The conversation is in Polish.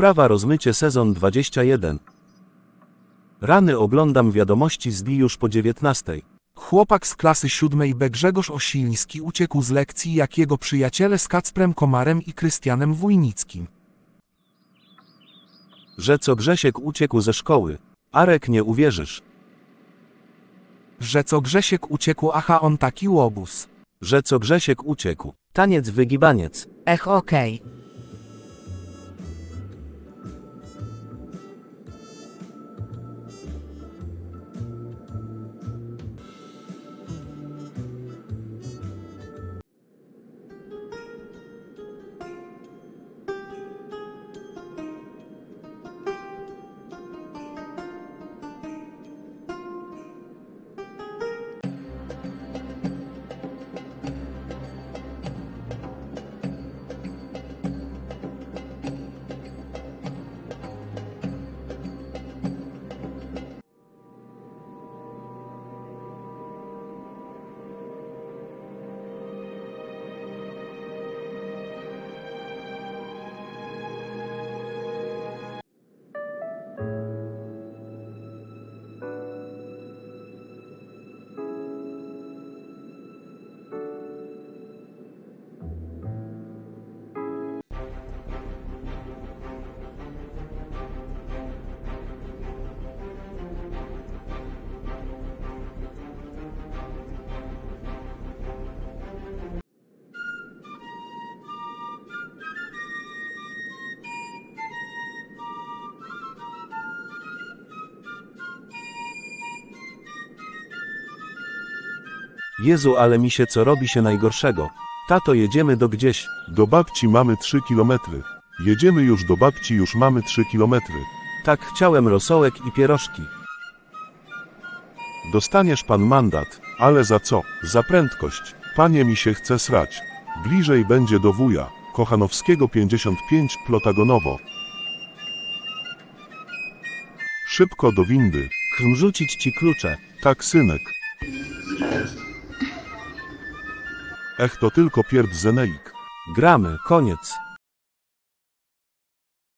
Sprawa rozmycie sezon 21. Rany oglądam wiadomości z dni już po 19. Chłopak z klasy siódmej B Grzegorz Osiński uciekł z lekcji jak jego przyjaciele z Kacprem Komarem i Krystianem Wójnickim. Że co Grzesiek uciekł ze szkoły. Arek nie uwierzysz. Że co Grzesiek uciekł, aha on taki łobuz. Że co Grzesiek uciekł. Taniec wygibaniec. Ech, okej. Jezu, ale mi się co robi się najgorszego. Tato, jedziemy do gdzieś. Do babci mamy 3 kilometry. Jedziemy już do babci, już mamy 3 kilometry. Tak chciałem rosołek i pierożki. Dostaniesz pan mandat, ale za co? Za prędkość. Panie mi się chce srać. Bliżej będzie do wuja. Kochanowskiego 55 Plotagonowo. Szybko do windy. Chm rzucić ci klucze. Tak, synek. Ech, to tylko pierd Zeneik. Gramy, koniec.